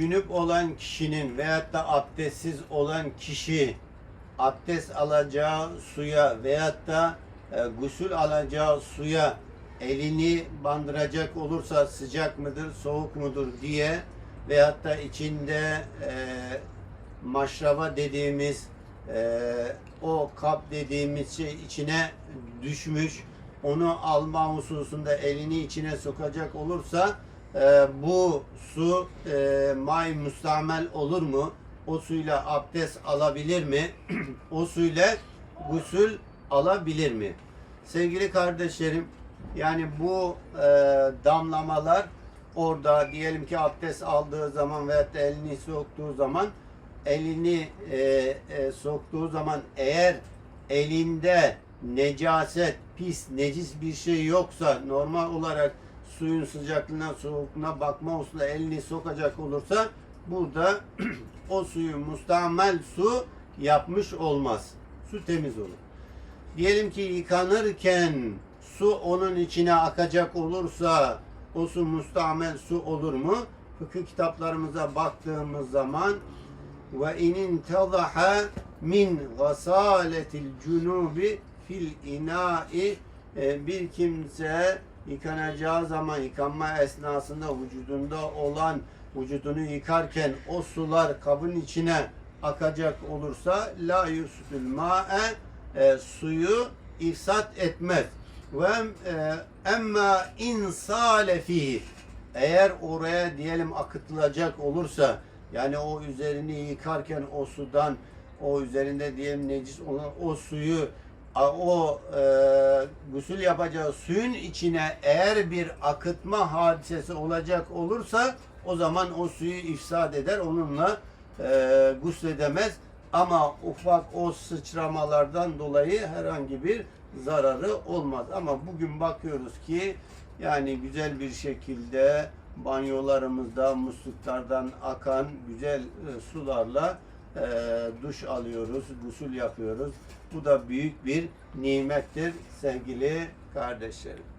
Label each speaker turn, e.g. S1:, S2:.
S1: Cünüp olan kişinin veyahut da abdestsiz olan kişi abdest alacağı suya veyahut da e, gusül alacağı suya elini bandıracak olursa sıcak mıdır, soğuk mudur diye veyahut da içinde e, maşraba dediğimiz e, o kap dediğimiz şey içine düşmüş. Onu alma hususunda elini içine sokacak olursa e, bu su e, may mustamel olur mu? O suyla abdest alabilir mi? o suyla gusül alabilir mi? Sevgili kardeşlerim, yani bu e, damlamalar orada diyelim ki abdest aldığı zaman veyahut da elini soktuğu zaman elini e, e, soktuğu zaman eğer elinde necaset, pis, necis bir şey yoksa normal olarak suyun sıcaklığına, soğukluğuna bakma hususunda elini sokacak olursa burada o suyu mustamel su yapmış olmaz. Su temiz olur. Diyelim ki yıkanırken su onun içine akacak olursa o su mustamel su olur mu? Fıkıh kitaplarımıza baktığımız zaman ve inin tadaha min gasaletil cunubi fil inai e, bir kimse yıkanacağı zaman yıkanma esnasında vücudunda olan vücudunu yıkarken o sular kabın içine akacak olursa la yusfil ma'e e, suyu ifsat etmez. Ve e, emma insale fihi eğer oraya diyelim akıtılacak olursa yani o üzerini yıkarken o sudan o üzerinde diyelim necis olan o suyu o e, gusül yapacağı suyun içine eğer bir akıtma hadisesi olacak olursa o zaman o suyu ifsad eder onunla e, gusledemez. Ama ufak o sıçramalardan dolayı herhangi bir zararı olmaz. Ama bugün bakıyoruz ki yani güzel bir şekilde banyolarımızda musluklardan akan güzel e, sularla e, duş alıyoruz, gusül yapıyoruz. Bu da büyük bir nimettir sevgili kardeşlerim.